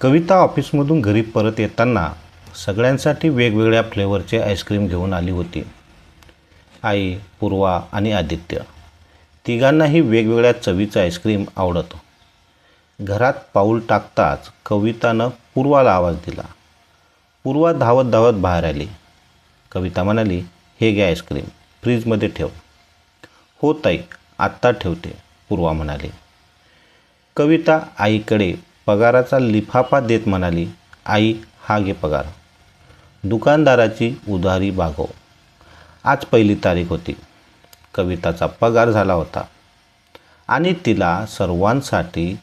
कविता ऑफिसमधून घरी परत येताना सगळ्यांसाठी वेगवेगळ्या फ्लेवरचे आईस्क्रीम घेऊन आली होती. आई पूर्वा आणि आदित्य. तिघांनाही वेगवेगळ्या चवीचं आईस्क्रीम आवडतं. घरात पाऊल टाकताच कवितानं पूर्वाला आवाज दिला. पूर्वा धावत धावत बाहेर आली. कविता म्हणाली हे घ्या आईस्क्रीम फ्रीजमध्ये ठेव. हो ताई आत्ता ठेवते पूर्वा म्हणाली. कविता आईकडे पगाराचा लिफाफा देत म्हणाली आई हा घे पगार. दुकानदाराची उधारी भागव आज पहिली तारीख होती. कविताचा पगार झाला होता. आणि तिला सर्वांसाठी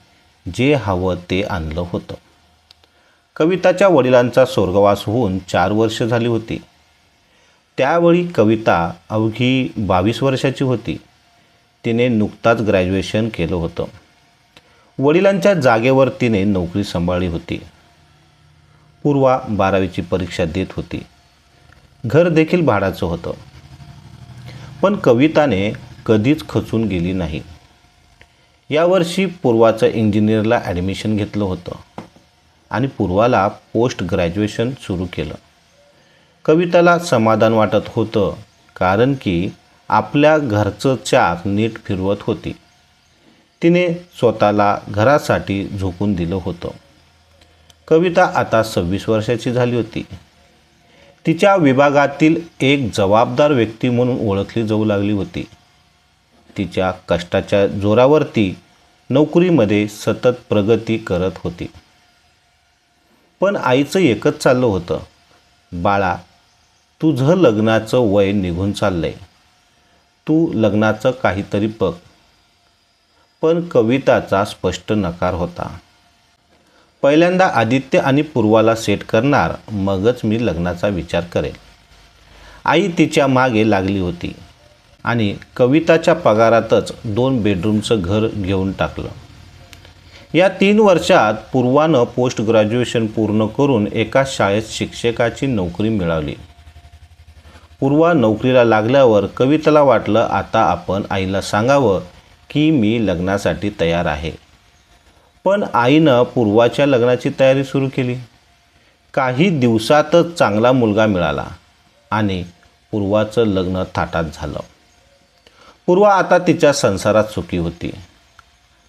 जे हवं ते आणलं होतं. कविताच्या वडिलांचा स्वर्गवास होऊन चार वर्ष झाली होती. त्यावेळी कविता अवघी बावीस वर्षाची होती. तिने नुकताच ग्रॅज्युएशन केलं होतं. वडिलांच्या जागेवर तिने नोकरी सांभाळली होती. पूर्वा बारावीची परीक्षा देत होती. घर देखील भाडाचं होतं. पण कविताने कधीच खचून गेली नाही. यावर्षी पूर्वाचं इंजिनिअरला ॲडमिशन घेतलं होतं आणि पूर्वाला पोस्ट ग्रॅज्युएशन सुरू केलं. कविताला समाधान वाटत होतं कारण की आपल्या घरचं चाक नीट फिरवत होती. तिने स्वतःला घरासाठी झोकून दिलं होतं. कविता आता सव्वीस वर्षाची झाली होती. तिच्या विभागातील एक जबाबदार व्यक्ती म्हणून ओळखली जाऊ लागली होती. तिच्या कष्टाच्या जोरावरती नोकरीमध्ये सतत प्रगती करत होती. पण आईचं एकच चाललं होतं. बाळा तुझं लग्नाचं वय निघून चाललंय. तू लग्नाचं काहीतरी बघ. पण कविताचा स्पष्ट नकार होता. पहिल्यांदा आदित्य आणि पूर्वाला सेट करणार मगच मी लग्नाचा विचार करेन आई तिच्यामागे लागली होती आणि कविताच्या पगारातच दोन बेडरूमचं घर घेऊन टाकलं. या तीन वर्षात पूर्वानं पोस्ट ग्रॅज्युएशन पूर्ण करून एका शाळेत शिक्षकाची नोकरी मिळवली पूर्वा नोकरीला लागल्यावर कविताला वाटलं आता आपण आईला सांगावं की मी लग्नासाठी तयार आहे. पण आईनं पूर्वाच्या लग्नाची तयारी सुरू केली. काही दिवसातच चांगला मुलगा मिळाला आणि पूर्वाचं लग्न थाटात झालं. पूर्वा आता तिच्या संसारात सुखी होती.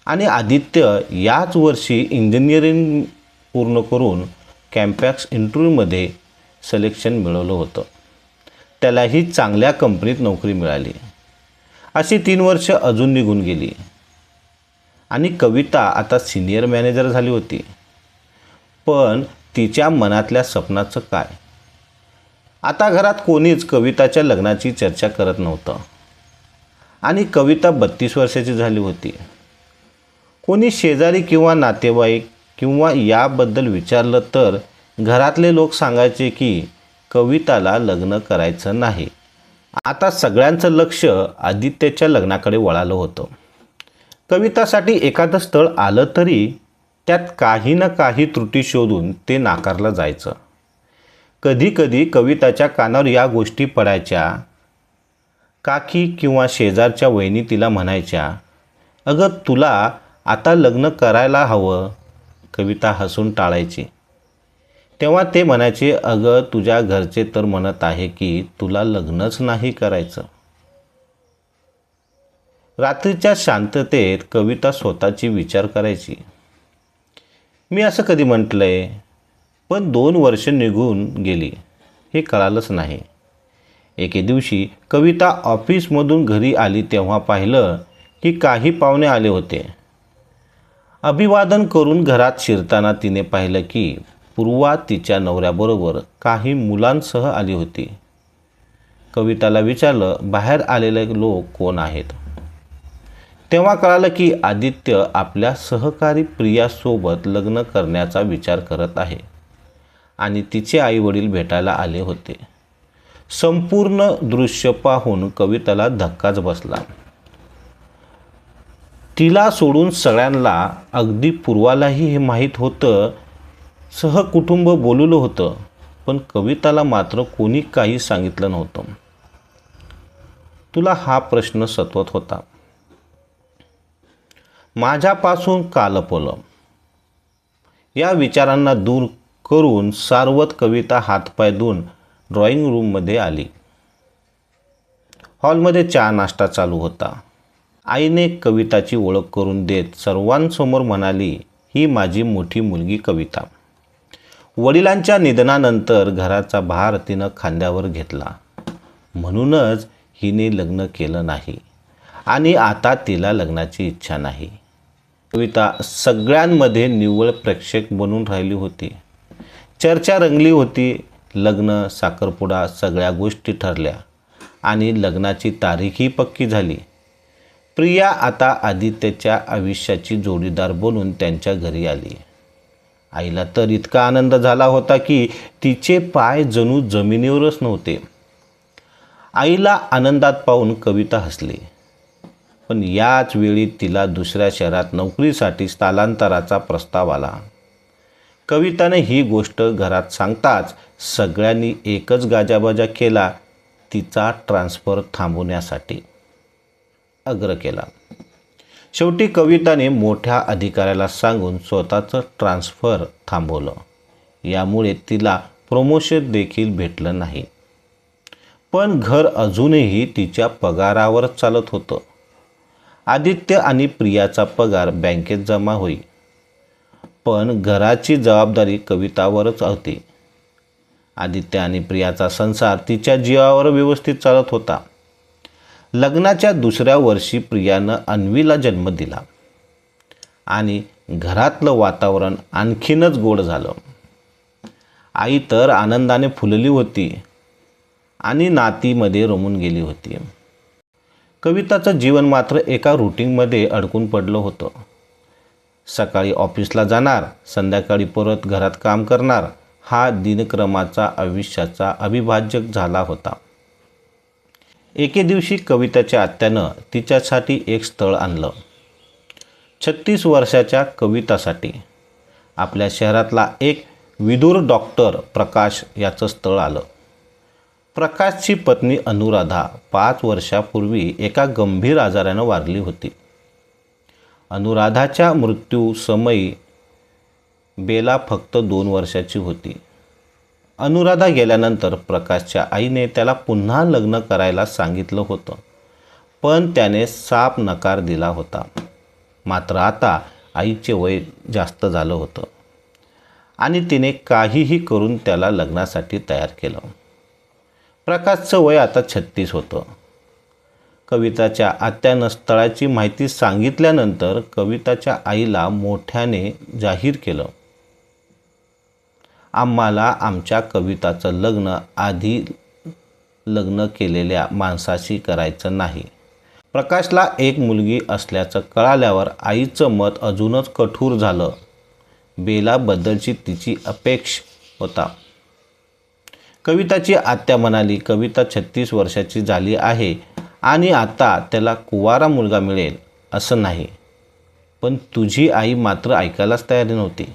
आणि आदित्य याच वर्षी इंजिनिअरिंग पूर्ण करून कॅम्पॅक्स इंटरव्ह्यूमध्ये सिलेक्शन मिळवलं होतं. त्यालाही चांगल्या कंपनीत नोकरी मिळाली. अशी तीन वर्ष अजून निघून गेली. आणि कविता आता सिनियर मॅनेजर झाली होती. पण तिच्या मनातल्या स्वप्नाचं काय? आता घरात कोणीच कविताच्या लग्नाची चर्चा करत नव्हतं. आणि कविता बत्तीस वर्षाची झाली होती. कोणी शेजारी किंवा नातेवाईक किंवा याबद्दल विचारलं तर घरातले लोक सांगायचे की कविताला लग्न करायचं नाही. आता सगळ्यांचं लक्ष आदित्यच्या लग्नाकडे वळालं होतं. कवितासाठी एखादं स्थळ आलं तरी त्यात काही ना काही त्रुटी शोधून ते नाकारलं जायचं. कधीकधी कविताच्या कानावर या गोष्टी पडायच्या. काकी किंवा शेजारच्या वहिनी तिला म्हणायच्या अगं तुला आता लग्न करायला हवं. कविता हसून टाळायची. तेव्हा ते म्हणायचे अगं तुझ्या घरचे तर म्हणत आहे की तुला लग्नच नाही करायचं. रात्रीच्या शांततेत कविता स्वतःची विचार करायची. मी असं कधी म्हटलंय पण दोन वर्ष निघून गेली हे कळालंच नाही. एके दिवशी कविता ऑफिसमधून घरी आली तेव्हा पाहिलं की काही पाहुणे आले होते. अभिवादन करून घरात शिरताना तिने पाहिलं की पूर्वा तिच्या नवऱ्याबरोबर काही मुलांसह आली होती. कविताला विचारलं बाहेर आलेले लोक कोण आहेत? तेव्हा कळालं की आदित्य आपल्या सहकारी प्रियासोबत लग्न करण्याचा विचार करत आहे आणि तिचे आईवडील भेटायला आले होते. संपूर्ण दृश्य पाहून कविताला धक्काच बसला. तिला सोडून सगळ्यांना अगदी पूर्वालाही हे माहीत होतं सहकुटुंब बोलवलं होतं पण कविताला मात्र कोणी काही सांगितलं नव्हतं. तुला हा प्रश्न सतवत होता. माझ्यापासून का लपवलं या विचारांना दूर करून सार्वत कविता हातपाय धुवून ड्रॉइंग रूममध्ये आली. हॉलमध्ये चहा नाश्ता चालू होता. आईने कविताची ओळख करून देत सर्वांसमोर म्हणाली ही माझी मोठी मुलगी कविता. वडिलांच्या निधनानंतर घराचा भार तिनं खांद्यावर घेतला. म्हणूनच हिने लग्न केलं नाही आणि आता तिला लग्नाची इच्छा नाही. कविता सगळ्यांमध्ये निव्वळ प्रेक्षक बनून राहिली होती. चर्चा रंगली होती. लग्न साखरपुडा सगळ्या गोष्टी ठरल्या आणि लग्नाची तारीखही पक्की झाली. प्रिया आता आदित्यच्या आयुष्याची जोडीदार बनून त्यांच्या घरी आली. आईला तर इतका आनंद झाला होता की तिचे पाय जणू जमिनीवरच नव्हते. आईला आनंदात पाहून कविता हसली. पण याच वेळी तिला दुसऱ्या शहरात नोकरीसाठी स्थलांतराचा प्रस्ताव आला. कविताने ही गोष्ट घरात सांगताच सगळ्यांनी एकच गाजाबाजा केला तिचा ट्रान्सफर थांबवण्यासाठी. अग्र केला. शेवटी कविताने मोठ्या अधिकाऱ्याला सांगून स्वतःचं ट्रान्सफर थांबवलं. यामुळे तिला प्रमोशन देखील भेटलं नाही. पण घर अजूनही तिच्या पगारावरच चालत होतं. आदित्य आणि प्रियाचा पगार बँकेत जमा होई. पण घराची जबाबदारी कवितावरच होती. आदित्य आणि प्रियाचा संसार तिच्या जीवावर व्यवस्थित चालत होता. लग्नाच्या दुसऱ्या वर्षी प्रियानं अन्वीला जन्म दिला. आणि घरातलं वातावरण आणखीनच गोड झालं. आई तर आनंदाने फुलली होती आणि नातीमध्ये रमून गेली होती. कविताचं जीवन मात्र एका रुटीनमध्ये अडकून पडलं होतं. सकाळी ऑफिसला जाणार संध्याकाळी परत घरात काम करणार हा दिनक्रमाचा आयुष्याचा अविभाज्य झाला होता. एके दिवशी कविताच्या आत्यानं तिच्यासाठी एक स्थळ आणलं. छत्तीस वर्षाच्या कवितासाठी. आपल्या शहरातला एक विदूर डॉक्टर प्रकाश याचं स्थळ आलं. प्रकाशची पत्नी अनुराधा पाच वर्षापूर्वी एका गंभीर आजारानं वारली होती. अनुराधाच्या मृत्यूसमयी बेला फक्त दोन वर्षाची होती. अनुराधा गेल्यानंतर प्रकाशच्या आईने त्याला पुन्हा लग्न करायला सांगितलं होतं. पण त्याने साप नकार दिला होता. मात्र आता आईचे वय जास्त झालं होतं. आणि तिने काहीही करून त्याला लग्नासाठी तयार केलं. प्रकाशचं वय आता छत्तीस होतं. कविताच्या आत्यानं स्थळाची माहिती सांगितल्यानंतर कविताच्या आईला मोठ्याने जाहीर केलं. आम्हाला आमच्या कविताचं लग्न आधी लग्न केलेल्या माणसाशी करायचं नाही. प्रकाशला एक मुलगी असल्याचं कळाल्यावर आईचं मत अजूनच कठोर झालं. बेलाबद्दलची तिची अपेक्षा होता. कविताची आत्या म्हणाली कविता छत्तीस वर्षाची झाली आहे आणि आता त्याला कुवारा मुलगा मिळेल असं नाही. पण तुझी आई मात्र ऐकायलाच तयारी नव्हती.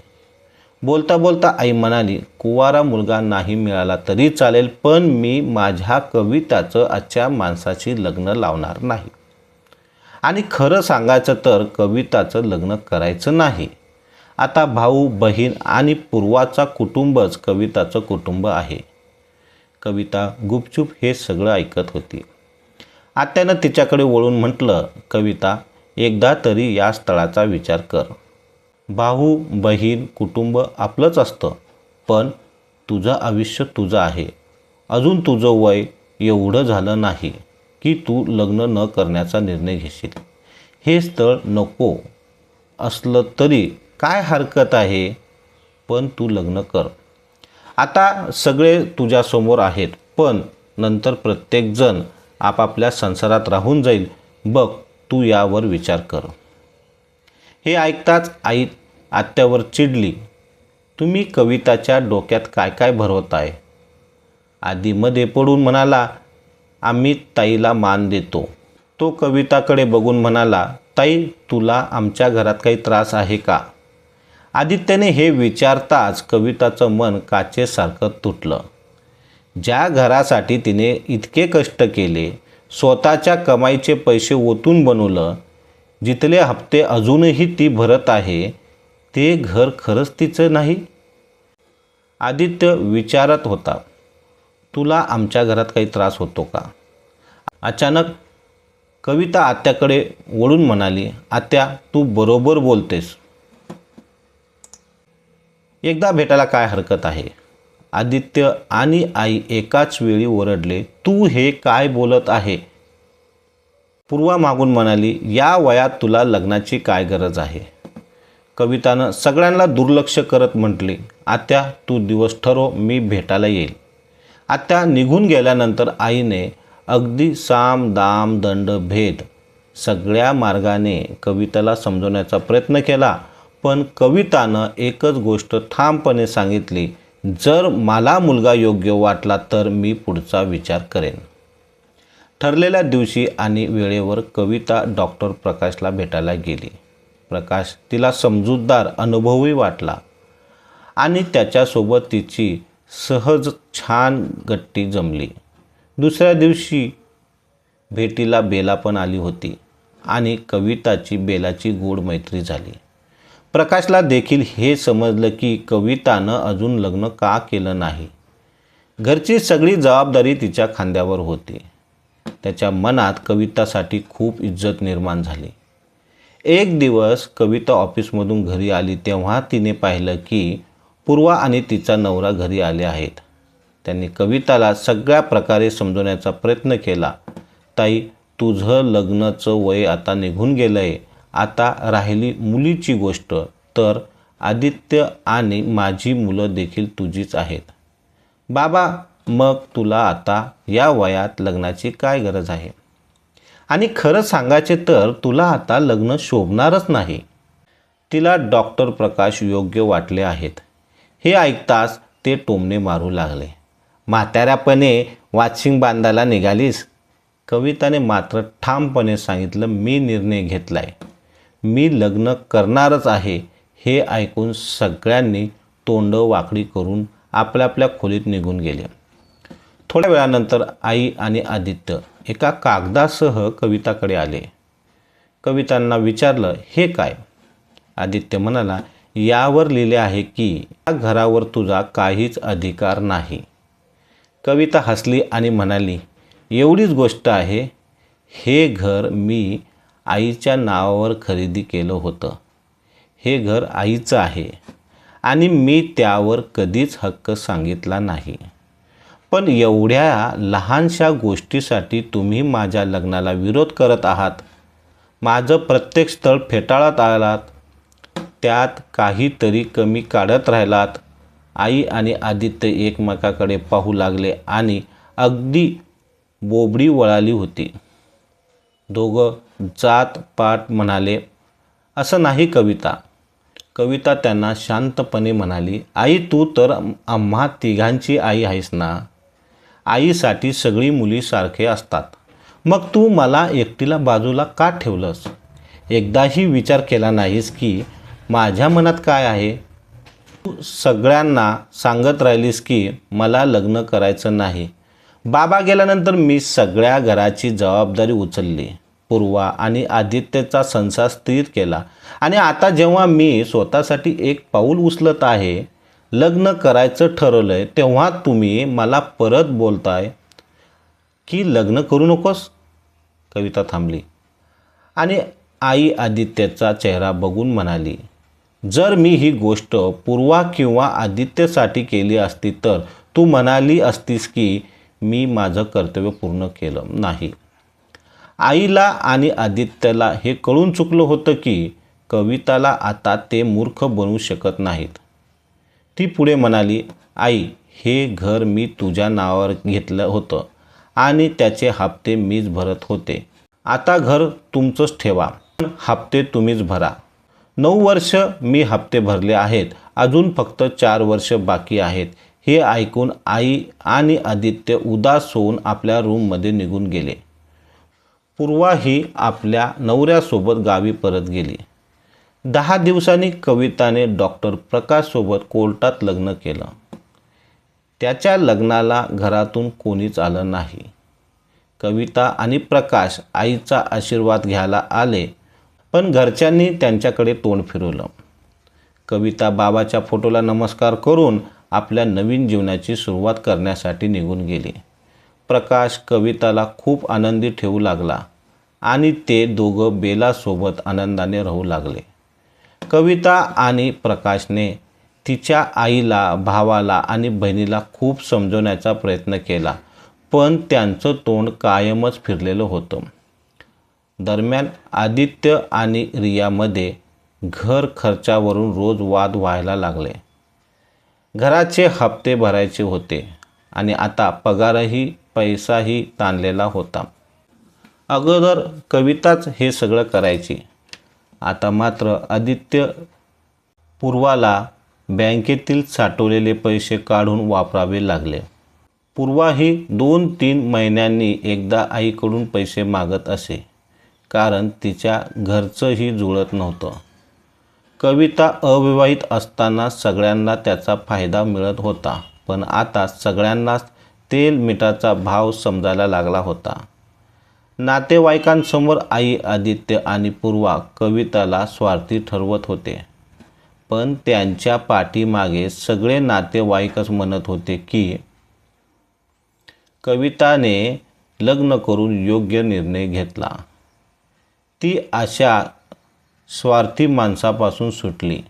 बोलता बोलता आई म्हणाली कुवारा मुलगा नाही मिळाला तरी चालेल पण मी माझ्या कविताचं आजच्या माणसाशी लग्न लावणार नाही. आणि खरं सांगायचं तर कविताचं लग्न करायचं नाही. आता भाऊ बहीण आणि पूर्वाचा कुटुंबच कविताचं कुटुंब आहे. कविता गुपचूप हे सगळं ऐकत होती. आत्यानं तिच्याकडे वळून म्हटलं कविता एकदा तरी या स्थळाचा विचार कर. भाऊ बहीण कुटुंब आपलंच असतं पण तुझं आयुष्य तुझं आहे. अजून तुझं वय एवढं झालं नाही की तू लग्न न करण्याचा निर्णय घेशील. हे स्थळ नको. असलं तरी काय हरकत आहे? पण तू लग्न कर. आता सगळे तुझ्यासमोर आहेत पण नंतर प्रत्येकजण आपापल्या संसारात राहून जाईल. बघ तू यावर विचार कर. हे ऐकताच आई आत्यावर चिडली. तुम्ही कविताच्या डोक्यात काय काय भरवताय? आधीमध्ये पडून म्हणाला आम्ही ताईला मान देतो. तो कविताकडे बघून म्हणाला ताई तुला आमच्या घरात काही त्रास आहे का? आदित्याने हे विचारताच कविताचं मन काचेसारखं तुटलं. ज्या घरासाठी तिने इतके कष्ट केले स्वतःच्या कमाईचे पैसे ओतून बनवलं जिथले हप्ते अजूनही ती भरत आहे ते घर खरंच तिचं नाही? आदित्य विचारत होता तुला आमच्या घरात काही त्रास होतो का? अचानक कविता आत्याकडे वळून म्हणाली आत्या तू बरोबर बोलतेस. एकदा भेटायला काय हरकत आहे? आदित्य आणि आई एकाच वेळी ओरडले तू हे काय बोलत आहे? पूर्वा मागून म्हणाली या वयात तुला लग्नाची काय गरज आहे? कवितानं सगळ्यांना दुर्लक्ष करत म्हटली आत्या तू दिवस ठरव मी भेटायला येईल. आत्या निघून गेल्यानंतर आईने अगदी साम दाम दंड भेद सगळ्या मार्गाने कविताला समजवण्याचा प्रयत्न केला. पण कवितानं एकच गोष्ट ठामपणे सांगितली जर मला मुलगा योग्य वाटला तर मी पुढचा विचार करेन. ठरलेल्या दिवशी आणि वेळेवर कविता डॉक्टर प्रकाशला भेटायला गेली. प्रकाश तिला समजूतदार अनुभवही वाटला आणि त्याच्यासोबत तिची सहज छान गट्टी जमली. दुसऱ्या दिवशी भेटीला बेला पण आली होती आणि कविताची बेलाची गोड मैत्री झाली. प्रकाशला देखील हे समजलं की कवितानं अजून लग्न का केलं नाही. घरची सगळी जबाबदारी तिच्या खांद्यावर होती. त्याच्या मनात कवितासाठी खूप इज्जत निर्माण झाली. एक दिवस कविता ऑफिसमधून घरी आली तेव्हा तिने पाहिलं की पूर्वा आणि तिचा नवरा घरी आले आहेत. त्यांनी कविताला सगळ्या प्रकारे समजवण्याचा प्रयत्न केला. ताई तुझं लग्नाचं वय आता निघून गेलं आहे आता राहिली मुलीची गोष्ट. तर आदित्य आणि माझी मुलं देखील तुझीच आहेत. बाबा मग तुला आता या वयात लग्नाची काय गरज आहे? आणि खरं सांगायचे तर तुला आता लग्न शोभणारच नाही. तिला डॉक्टर प्रकाश योग्य वाटले आहेत. हे ऐकताच ते टोमणे मारू लागले. म्हाताऱ्यापणे वाचिंग बांधायला निघालीस? कविताने मात्र ठामपणे सांगितलं मी निर्णय घेतला आहे मी लग्न करणारच आहे. हे ऐकून सगळ्यांनी तोंड वाकडी करून आपल्या आपल्या खोलीत निघून गेले. थोड्या वेळानंतर आई आणि आदित्य एका कागदासह कविताकडे आले. कवितांना विचारलं हे काय? आदित्य म्हणाला यावर लिहिले आहे की या घरावर तुझा काहीच अधिकार नाही. कविता हसली आणि म्हणाली एवढीच गोष्ट आहे. हे घर मी आईच्या नावावर खरेदी केलं होतं. हे घर आईचं आहे आणि मी त्यावर कधीच हक्क सांगितला नाही. पण एवढ्या लहानशा गोष्टीसाठी तुम्ही माझ्या लग्नाला विरोध करत आहात. माझं प्रत्येक स्थळ फेटाळत आलात. त्यात काहीतरी कमी काढत राहिलात. आई आणि आदित्य एकमेकाकडे पाहू लागले आणि अगदी बोबडी वळाली होती. दोघं जात पाट म्हणाले असं नाही कविता. कविता त्यांना शांतपणे म्हणाली आई तू तर आम्हा तिघांची आई आहेस ना? आईसाठी सगळी मुली सारखे असतात. मग तू मला एकटीला बाजूला का ठेवलंस? एकदाही विचार केला नाहीस की माझ्या मनात काय आहे? तू सगळ्यांना सांगत राहिलीस की मला लग्न करायचं नाही. बाबा गेल्यानंतर मी सगळ्या घराची जबाबदारी उचलली. पूर्वा आणि आदित्यचा संसार स्थिर केला. आणि आता जेव्हा मी स्वतःसाठी एक पाऊल उचलत आहे लग्न करायचं ठरवलं आहे तेव्हा तुम्ही मला परत बोलताय की लग्न करू नकोस? कविता थांबली. आणि आई आदित्यचा चेहरा बघून म्हणाली जर मी ही गोष्ट पूर्वा किंवा आदित्यसाठी केली असती तर तू म्हणाली असतीस की मी माझं कर्तव्य पूर्ण केलं नाही. आईला आणि आदित्यला हे कळून चुकलं होतं की कविताला आता ते मूर्ख बनवू शकत नाहीत. ती पुढे म्हणाली आई हे घर मी तुझ्या नावावर घेतलं होतं आणि त्याचे हप्ते मीच भरत होते. आता घर तुमचंच ठेवा पण हप्ते तुम्हीच भरा. नऊ वर्ष मी हप्ते भरले आहेत अजून फक्त चार वर्ष बाकी आहेत. हे ऐकून आई आणि आदित्य उदास होऊन आपल्या रूममध्ये निघून गेले. पूर्वा ही आपल्या नवऱ्यासोबत गावी परत गेली. दहा दिवसांनी कविताने डॉक्टर प्रकाशसोबत कोर्टात लग्न केलं. त्याच्या लग्नाला घरातून कोणीच आलं नाही. कविता आणि प्रकाश आईचा आशीर्वाद घ्यायला आले पण घरच्यांनी त्यांच्याकडे तोंड फिरवलं. कविता बाबाच्या फोटोला नमस्कार करून आपल्या नवीन जीवनाची सुरुवात करण्यासाठी निघून गेली. प्रकाश कविताला खूप आनंदी ठेवू लागला आणि ते दोघं बेलासोबत आनंदाने राहू लागले. कविता आणि प्रकाशने तिच्या आईला भावाला आणि बहिणीला खूप समजवण्याचा प्रयत्न केला पण त्यांचं तोंड कायमच फिरलेलं होतं. दरम्यान आदित्य आणि रियामध्ये घर खर्चावरून रोज वाद व्हायला लागले. घराचे हप्ते भरायचे होते आणि आता पगारही पैसाही ताणलेला होता. अगोदर कविताच हे सगळं करायची आता मात्र आदित्य पूर्वाला बँकेतील साठवलेले पैसे काढून वापरावे लागले. पूर्वा ही दोन तीन महिन्यांनी एकदा आईकडून पैसे मागत असे कारण तिच्या घरचंही जुळत नव्हतं. कविता अविवाहित असताना सगळ्यांना त्याचा फायदा मिळत होता पण आता सगळ्यांनाच तेल मिठाचा भाव समजायला लागला होता. नातेवाईकांसमोर आई आदित्य आणि पूर्वा कविताला स्वार्थी ठरवत होते. पण त्यांच्या पाठीमागे सगळे नातेवाईकच म्हणत होते की कविताने लग्न करून योग्य निर्णय घेतला. ती अशा स्वार्थी माणसापासून सुटली.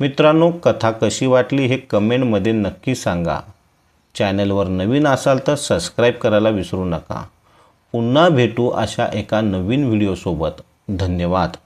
मित्रांनो कथा कशी वाटली हे कमेंटमध्ये नक्की सांगा. चॅनलवर नवीन असाल तर सबस्क्राईब करायला विसरू नका. पुन्हा भेटू अशा एका नवीन व्हिडिओसोबत धन्यवाद.